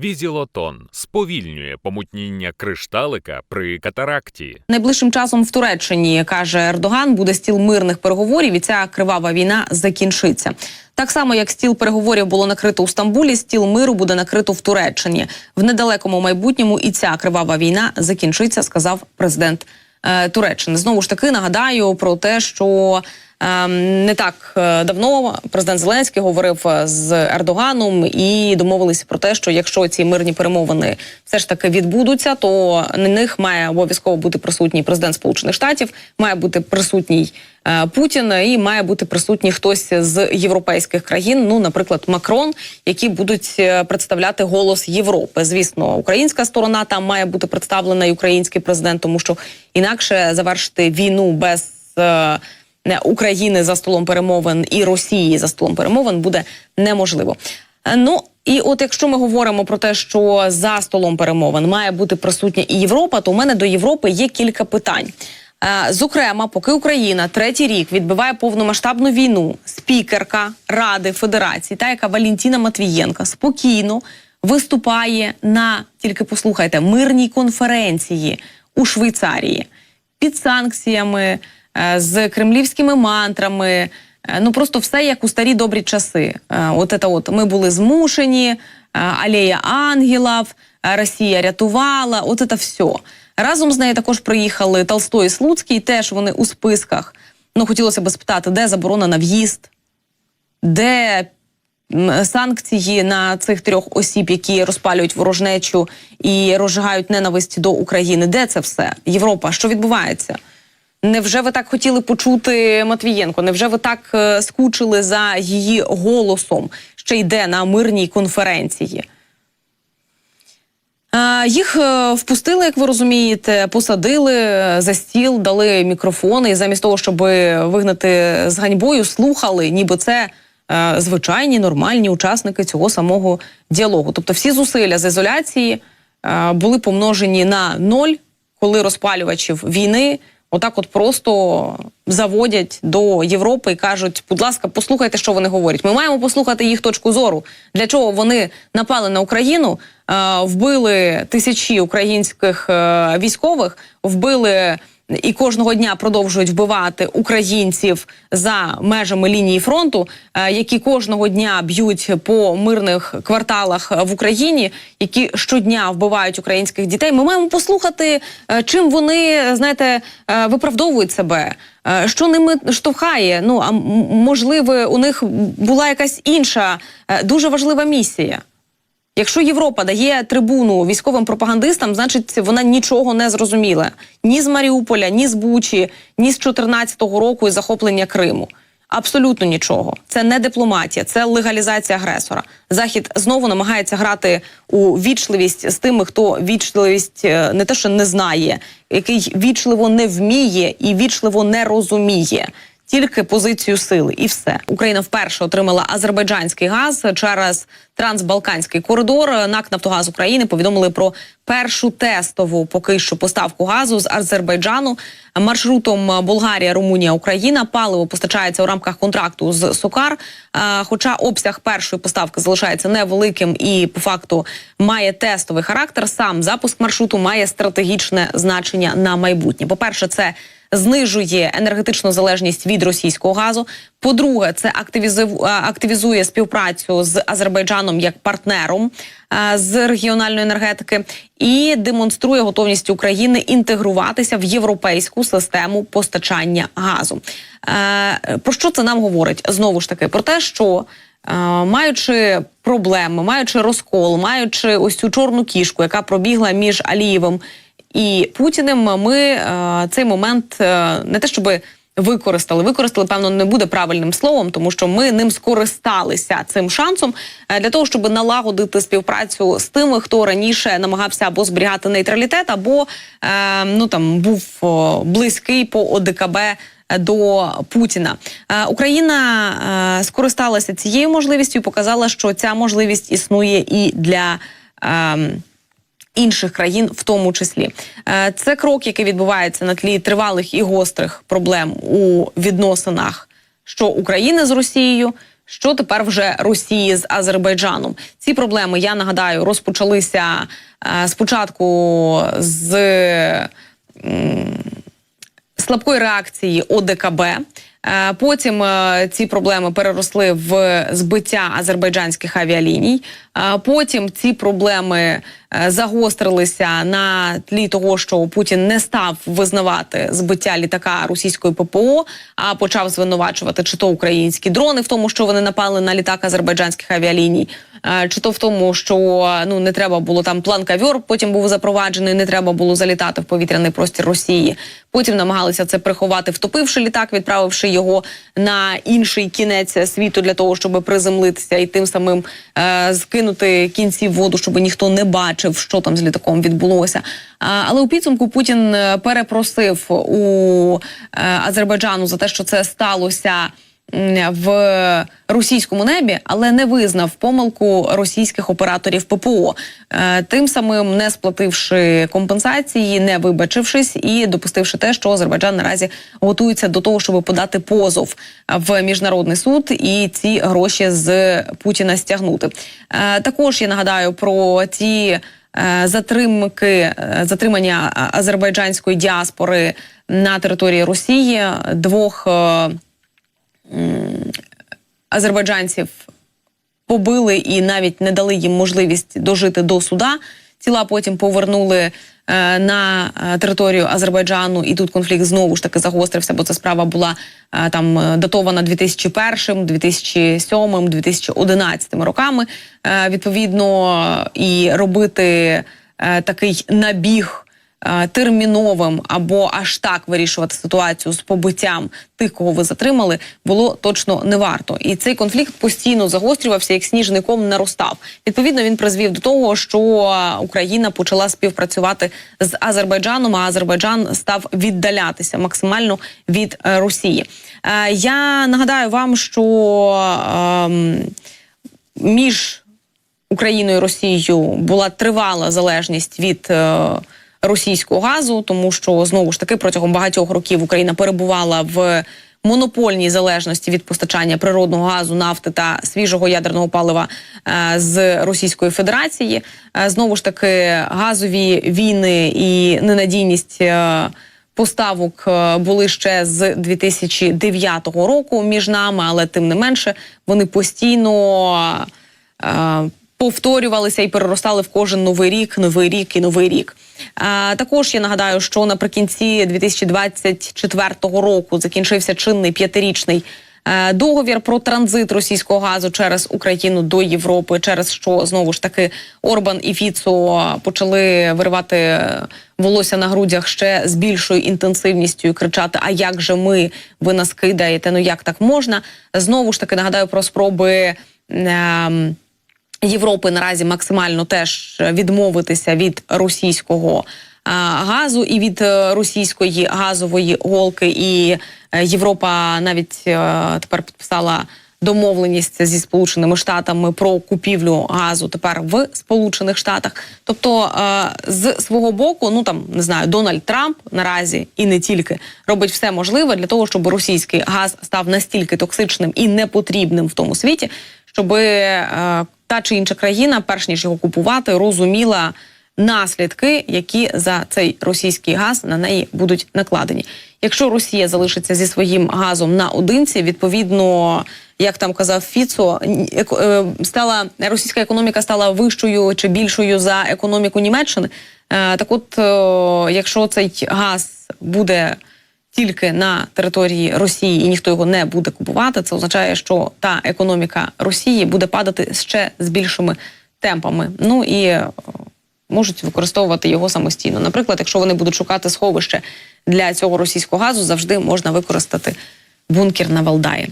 Візілотон сповільнює помутніння кришталика при катаракті. Найближчим часом в Туреччині каже Ердоган, буде стіл мирних переговорів, і ця кривава війна закінчиться. Так само, як стіл переговорів було накрито у Стамбулі, стіл миру буде накрито в Туреччині. В недалекому майбутньому і ця кривава війна закінчиться, сказав президент е, Туреччини. Знову ж таки нагадаю про те, що Не так е, давно президент Зеленський говорив е, з Ердоганом і домовилися про те, що якщо ці мирні перемовини все ж таки відбудуться, то на них має обов'язково бути присутній президент Сполучених Штатів, має бути присутній е, Путін і має бути присутній хтось з європейських країн. Ну, наприклад, Макрон, які будуть представляти голос Європи. Звісно, українська сторона там має бути представлена і український президент, тому що інакше завершити війну без. Е, України за столом перемовин і Росії за столом перемовин буде неможливо. Е, Ну і от якщо ми говоримо про те, що за столом перемовин має бути присутня і Європа, то у мене до Європи є кілька питань. Е, Зокрема, поки Україна третій рік відбиває повномасштабну війну, спікерка Ради Федерації, та яка Валентіна Матвієнка спокійно виступає на тільки послухайте мирній конференції у Швейцарії під санкціями, з кремлівськими мантрами. Е, Ну просто все як у старі добрі часи. Е, От це от ми були змушені, е, алея ангелів, е, Росія рятувала. От це все. Разом з нею також приїхали Толстой і Слуцький. Теж вони у списках. Ну хотілося б спитати, де заборона на в'їзд, де санкції на цих трьох осіб, які розпалюють ворожнечу і розжигають ненависть до України. Де це все? Європа, що відбувається? Невже ви так хотіли почути Матвієнко? Невже ви так е, скучили за її голосом, що йде на мирній конференції? Е, Їх е, впустили, як ви розумієте, посадили за стіл, дали мікрофони, і замість того, щоб вигнати з ганьбою, слухали, ніби це звичайні нормальні учасники цього самого діалогу. Тобто, всі зусилля з ізоляції були помножені на ноль, коли розпалювачів війни отак, от просто заводять до Європи і кажуть: будь ласка, послухайте, що вони говорять. Ми маємо послухати їх точку зору. Для чого вони напали на Україну, е, вбили тисячі українських е, військових, вбили. І кожного дня продовжують вбивати українців за межами лінії фронту, е, які кожного дня б'ють по мирних кварталах в Україні, які щодня вбивають українських дітей. Ми маємо послухати, е, чим вони знаєте е, виправдовують себе, що ними штовхає. Ну а можливо, у них була якась інша дуже важлива місія. Якщо Європа дає трибуну військовим пропагандистам, значить вона нічого не зрозуміла ні з Маріуполя, ні з Бучі, ні з 14-го року і захоплення Криму. Абсолютно нічого. Це не дипломатія, це легалізація агресора. Захід знову намагається грати у вічливість з тими, хто вічливість е, не те, що не знає, який вічливо не вміє і вічливо не розуміє. Тільки позицію сили, і все Україна вперше отримала азербайджанський газ через трансбалканський коридор. НАК Нафтогаз України повідомили про першу тестову поки що поставку газу з Азербайджану маршрутом Болгарія, Румунія, Україна. Паливо постачається у рамках контракту з Сокар. Е, Хоча обсяг першої поставки залишається невеликим і по факту має тестовий характер. Сам запуск маршруту має стратегічне значення на майбутнє. По перше, це знижує енергетичну залежність від російського газу. По-друге, це активізив- активізує співпрацю з Азербайджаном як партнером з регіональної енергетики і демонструє готовність України інтегруватися в європейську систему постачання газу. Е, Про що це нам говорить? Знову ж таки, про те, що е, маючи проблеми, маючи розкол, маючи ось цю чорну кішку, яка пробігла між Алієвим і Путіним, ми е, цей момент е, не те, щоби використали. Використали, певно, не буде правильним словом, тому що ми ним скористалися цим шансом е, для того, щоб налагодити співпрацю з тими, хто раніше намагався або зберігати нейтралітет, або е, ну там був близький по ОДКБ до Путіна. Е, Україна е, скористалася цією можливістю і показала, що ця можливість існує і для. ем, інших країн, в тому числі, Е, це крок, який відбувається на тлі тривалих і гострих проблем у відносинах що України з Росією, Що тепер вже Росії з Азербайджаном? Ці проблеми я нагадаю розпочалися е, спочатку з м, слабкої реакції ОДКБ. Е, Потім е, ці проблеми переросли в збиття азербайджанських авіаліній. Е, Потім ці проблеми загострилися на тлі того, що Путін не став визнавати збиття літака російської ППО, а почав звинувачувати чи то українські дрони в тому, що вони напали на літак азербайджанських авіаліній, чи то в тому, що ну не треба було там план кавьор, потім був запроваджений, не треба було залітати в повітряний простір Росії. Потім намагалися це приховати, втопивши літак, відправивши його на інший кінець світу для того, щоб приземлитися і тим самим е, скинути кінці в воду, щоб ніхто не бачив, що там з літаком відбулося. А, але у підсумку Путін е, перепросив у е, Азербайджану за те, що це сталося в російському небі, але не визнав помилку російських операторів ППО, е, тим самим не сплативши компенсації, не вибачившись і допустивши те, що Азербайджан наразі готується до того, щоб подати позов в міжнародний суд і ці гроші з Путіна стягнути. Е, Також я нагадаю про ті. е, Затримки затримання азербайджанської діаспори на території Росії двох азербайджанців побили і навіть не дали їм можливість дожити до суда. Тіла потім повернули е, на е, територію Азербайджану, і тут конфлікт знову ж таки загострився, бо ця справа була е, там датована 2001, 2007, 2011 роками. Відповідно, і робити такий набіг терміновим або аж так вирішувати ситуацію з побиттям тих, кого ви затримали, було точно не варто. І цей конфлікт постійно загострювався, як сніжний ком наростав. Відповідно, він призвів до того, що Україна почала співпрацювати з Азербайджаном, а Азербайджан став віддалятися максимально від е, Росії. Е, Я нагадаю вам, що ем, між Україною і Росією була тривала залежність від е, російського газу, тому що знову ж таки протягом багатьох років Україна перебувала в монопольній залежності від постачання природного газу, нафти та свіжого ядерного палива е, з Російської Федерації. Е, знову ж таки, газові війни і ненадійність. е, Поставок були ще з 2009 року між нами, але тим не менше вони постійно е, повторювалися і переростали в кожен новий рік, новий рік і новий рік. Е, також я нагадаю, що наприкінці 2024 року закінчився чинний п'ятирічний. е, Договір про транзит російського газу через Україну до Європи, через що знову ж таки Орбан і Фіцо почали виривати волосся на грудях ще з більшою інтенсивністю і кричати: А як же ми? Ви нас кидаєте? Ну як так можна? Знову ж таки нагадаю про спроби. ем, Європи наразі максимально теж відмовитися від російського газу і від е, російської газової голки. І е, Європа навіть е, тепер підписала домовленість зі Сполученими Штатами про купівлю газу тепер в Сполучених Штатах. Тобто, е, з свого боку, ну там не знаю, Дональд Трамп наразі і не тільки робить все можливе для того, щоб російський газ став настільки токсичним і непотрібним в тому світі, щоб е, та чи інша країна, перш ніж його купувати, розуміла наслідки, які за цей російський газ на неї будуть накладені. Якщо Росія залишиться зі своїм газом наодинці, відповідно, як там казав Фіцо, е, стала російська економіка стала вищою чи більшою за економіку Німеччини. Е, Так, от, е, якщо цей газ буде тільки на території Росії і ніхто його не буде купувати, це означає, що та економіка Росії буде падати ще з більшими темпами. Ну і е, можуть використовувати його самостійно. Наприклад, якщо вони будуть шукати сховище для цього російського газу, завжди можна використати бункер на Валдаї.